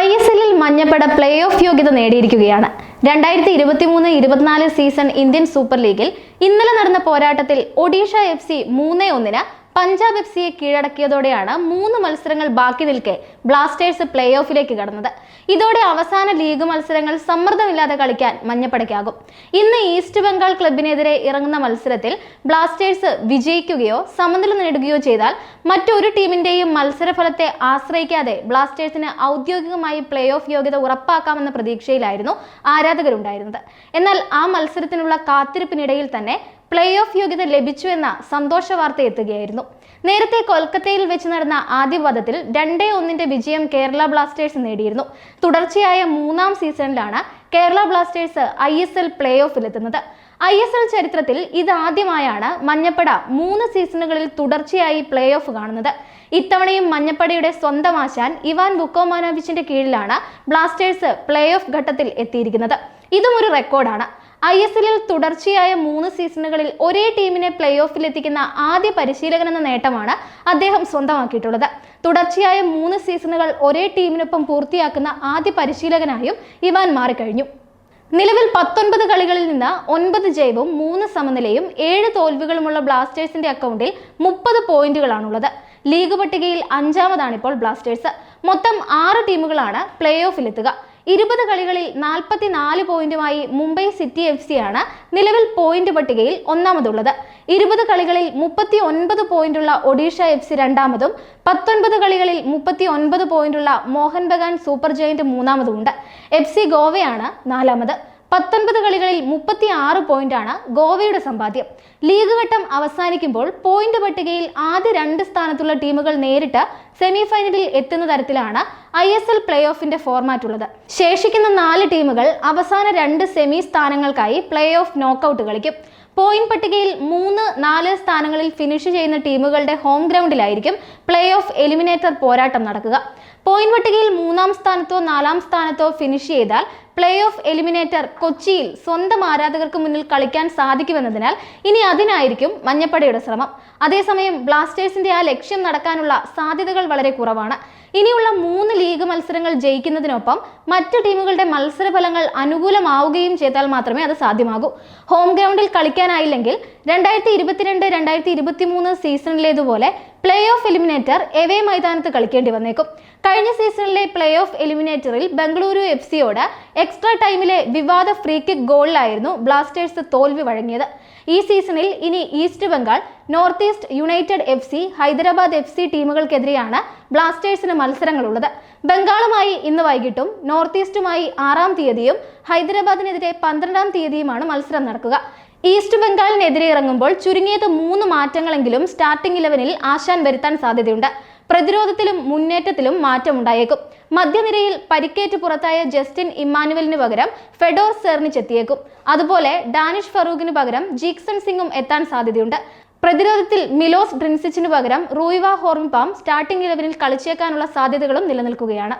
I S എല്ലിൽ മഞ്ഞപ്പട play off യോഗ്യത നേടിയിരിക്കുകയാണ്. രണ്ടായിരത്തി ഇരുപത്തി മൂന്ന് ഇരുപത്തിനാല് സീസൺ ഇന്ത്യൻ സൂപ്പർ ലീഗിൽ ഇന്നലെ നടന്ന പോരാട്ടത്തിൽ ഒഡീഷ എഫ് സി മൂന്നേ ഒന്നിന് പഞ്ചാബ് എഫ് സിയെ കീഴടക്കിയതോടെയാണ് മൂന്ന് മത്സരങ്ങൾ ബാക്കി നിൽക്കെ ബ്ലാസ്റ്റേഴ്സ് പ്ലേ ഓഫിലേക്ക് കടന്നത്. ഇതോടെ അവസാന ലീഗ് മത്സരങ്ങൾ സമ്മർദ്ദമില്ലാതെ കളിക്കാൻ മഞ്ഞപ്പടയ്ക്കാകും. ഇന്ന് ഈസ്റ്റ് ബംഗാൾ ക്ലബിനെതിരെ ഇറങ്ങുന്ന മത്സരത്തിൽ ബ്ലാസ്റ്റേഴ്സ് വിജയിക്കുകയോ സമനില നേടുകയോ ചെയ്താൽ മറ്റൊരു ടീമിന്റെയും മത്സരഫലത്തെ ആശ്രയിക്കാതെ ബ്ലാസ്റ്റേഴ്സിന് ഔദ്യോഗികമായി പ്ലേ ഓഫ് യോഗ്യത ഉറപ്പാക്കാമെന്ന പ്രതീക്ഷയിലായിരുന്നു ആരാധകരുണ്ടായിരുന്നത്. എന്നാൽ ആ മത്സരത്തിനുള്ള കാത്തിരിപ്പിനിടയിൽ തന്നെ പ്ലേ ഓഫ് യോഗ്യത ലഭിച്ചു എന്ന സന്തോഷ വാർത്ത എത്തുകയായിരുന്നു. നേരത്തെ കൊൽക്കത്തയിൽ വെച്ച് നടന്ന ആദ്യ പദത്തിൽ രണ്ടേ ഒന്നിന്റെ വിജയം കേരള ബ്ലാസ്റ്റേഴ്സ് നേടിയിരുന്നു. തുടർച്ചയായ മൂന്നാം സീസണിലാണ് Kerala Blasters I S L play ഓഫിലെത്തുന്നത് I S L ചരിത്രത്തിൽ ഇതാദ്യമായാണ് മഞ്ഞപ്പട മൂന്ന് സീസണുകളിൽ തുടർച്ചയായി പ്ലേ ഓഫ് കാണുന്നത്. ഇത്തവണയും മഞ്ഞപ്പടയുടെ സ്വന്തം ആശാൻ ഇവാൻ ബുക്കോമാനോവിച്ചിന്റെ കീഴിലാണ് ബ്ലാസ്റ്റേഴ്സ് പ്ലേ ഓഫ് ഘട്ടത്തിൽ എത്തിയിരിക്കുന്നത്. ഇതും ഒരു റെക്കോർഡാണ്. ഐ എസ് എല്ലിൽ തുടർച്ചയായ മൂന്ന് സീസണുകളിൽ ഒരേ ടീമിനെ പ്ലേ ഓഫിൽ എത്തിക്കുന്ന ആദ്യ പരിശീലകൻ എന്ന നേട്ടമാണ് അദ്ദേഹം സ്വന്തമാക്കിയിട്ടുള്ളത്. തുടർച്ചയായ മൂന്ന് സീസണുകൾ ഒരേ ടീമിനൊപ്പം പൂർത്തിയാക്കുന്ന ആദ്യ പരിശീലകനായും ഇവാൻ മാറിക്കഴിഞ്ഞു. നിലവിൽ പത്തൊൻപത് കളികളിൽ നിന്ന് ഒൻപത് ജയവും മൂന്ന് സമനിലയും ഏഴ് തോൽവികളുമുള്ള ബ്ലാസ്റ്റേഴ്സിന്റെ അക്കൗണ്ടിൽ മുപ്പത് പോയിന്റുകളാണുള്ളത്. ലീഗ് പട്ടികയിൽ അഞ്ചാമതാണ് ഇപ്പോൾ ബ്ലാസ്റ്റേഴ്സ്. മൊത്തം ആറ് ടീമുകളാണ് പ്ലേ ഓഫിലെത്തുക ഇരുപത് കളികളിൽ നാൽപ്പത്തി നാല് പോയിന്റുമായി മുംബൈ സിറ്റി എഫ് സി ആണ് നിലവിൽ പോയിന്റ് പട്ടികയിൽ ഒന്നാമതുള്ളത്. ഇരുപത് കളികളിൽ മുപ്പത്തി ഒൻപത് പോയിന്റുള്ള ഒഡീഷ എഫ് സി രണ്ടാമതും പത്തൊൻപത് കളികളിൽ മുപ്പത്തി ഒൻപത് പോയിന്റുള്ള മോഹൻ ബഗാൻ സൂപ്പർ ജയന്റ് മൂന്നാമതുമുണ്ട്. എഫ് സി ഗോവയാണ് നാലാമത്. പത്തൊൻപത് കളികളിൽ മുപ്പത്തി ആറ് പോയിന്റാണ് ഗോവയുടെ സമ്പാദ്യം. ലീഗ് ഘട്ടം അവസാനിക്കുമ്പോൾ പോയിന്റ് പട്ടികയിൽ ആദ്യ രണ്ട് സ്ഥാനത്തുള്ള ടീമുകൾ നേരിട്ട് സെമിഫൈനലിൽ എത്തുന്ന തരത്തിലാണ് ഐ എസ് എൽ പ്ലേ ഓഫിന്റെ ഫോർമാറ്റ് ഉള്ളത്. ശേഷിക്കുന്ന നാല് ടീമുകൾ അവസാന രണ്ട് സെമി സ്ഥാനങ്ങൾക്കായി പ്ലേ ഓഫ് നോക്കൌട്ട് കളിക്കും. പോയിന്റ് പട്ടികയിൽ മൂന്ന് നാല് സ്ഥാനങ്ങളിൽ ഫിനിഷ് ചെയ്യുന്ന ടീമുകളുടെ ഹോം ഗ്രൗണ്ടിലായിരിക്കും പ്ലേ ഓഫ് എലിമിനേറ്റർ പോരാട്ടം നടക്കുക. പോയിന്റ് പട്ടികയിൽ മൂന്നാം സ്ഥാനത്തോ നാലാം സ്ഥാനത്തോ ഫിനിഷ് ചെയ്താൽ പ്ലേ ഓഫ് എലിമിനേറ്റർ കൊച്ചിയിൽ സ്വന്തം ആരാധകർക്ക് മുന്നിൽ കളിക്കാൻ സാധിക്കുമെന്നതിനാൽ ഇനി അതിനായിരിക്കും മഞ്ഞപ്പടയുടെ ശ്രമം. അതേസമയം ബ്ലാസ്റ്റേഴ്സിന്റെ ആ ലക്ഷ്യം നടക്കാനുള്ള സാധ്യതകൾ വളരെ കുറവാണ്. ഇനിയുള്ള മൂന്ന് ലീഗ് മത്സരങ്ങൾ ജയിക്കുന്നതിനൊപ്പം മറ്റു ടീമുകളുടെ മത്സര ഫലങ്ങൾ അനുകൂലമാവുകയും ചെയ്താൽ മാത്രമേ അത് സാധ്യമാകൂ. ഹോം ഗ്രൗണ്ടിൽ കളിക്കാനായില്ലെങ്കിൽ രണ്ടായിരത്തി ഇരുപത്തിരണ്ട് രണ്ടായിരത്തി ഇരുപത്തി മൂന്ന് സീസണിലേതുപോലെ പ്ലേ ഓഫ് എലിമിനേറ്റർ എവേ മൈതാനത്ത് കളിക്കേണ്ടി വന്നേക്കും. കഴിഞ്ഞ സീസണിലെ പ്ലേ ഓഫ് എലിമിനേറ്ററിൽ ബംഗളൂരു എഫ് സിയോട് എക്സ്ട്രാ ടൈമിലെ വിവാദ ഫ്രീ കിക്ക് ഗോളിലായിരുന്നു ബ്ലാസ്റ്റേഴ്സ് തോൽവി വഴങ്ങിയത്. ഈ സീസണിൽ ഇനി East Bengal North East United F C Hyderabad F C ടീമുകൾക്കെതിരെയാണ് ബ്ലാസ്റ്റേഴ്സിന് മത്സരങ്ങളുള്ളത്. ബംഗാളുമായി ഇന്ന് വൈകിട്ടും നോർത്ത് ഈസ്റ്റുമായി ആറാം തീയതിയും ഹൈദരാബാദിനെതിരെ പന്ത്രണ്ടാം തീയതിയുമാണ് മത്സരം നടക്കുക. ഈസ്റ്റ് ബംഗാളിനെതിരെ ഇറങ്ങുമ്പോൾ ചുരുങ്ങിയത് മൂന്ന് മാറ്റങ്ങളെങ്കിലും സ്റ്റാർട്ടിംഗ് ഇലവനിൽ ആശാൻ വരുത്താൻ സാധ്യതയുണ്ട്. പ്രതിരോധത്തിലും മുന്നേറ്റത്തിലും മാറ്റമുണ്ടായേക്കും. മധ്യനിരയിൽ പരിക്കേറ്റ് പുറത്തായ ജസ്റ്റിൻ ഇമ്മാനുവലിന് പകരം ഫെഡോർ സെർണിച്ച് എത്തിയേക്കും. അതുപോലെ ഡാനിഷ് ഫറൂഖിന് പകരം ജീക്സൺ സിംഗും എത്താൻ സാധ്യതയുണ്ട്. പ്രതിരോധത്തിൽ മിലോസ് ഡ്രിൻസിച്ചിന് പകരം റൂയിവ ഹോർമിപാം സ്റ്റാർട്ടിംഗ് ഇലവനിൽ കളിച്ചേക്കാനുള്ള സാധ്യതകളും നിലനിൽക്കുകയാണ്.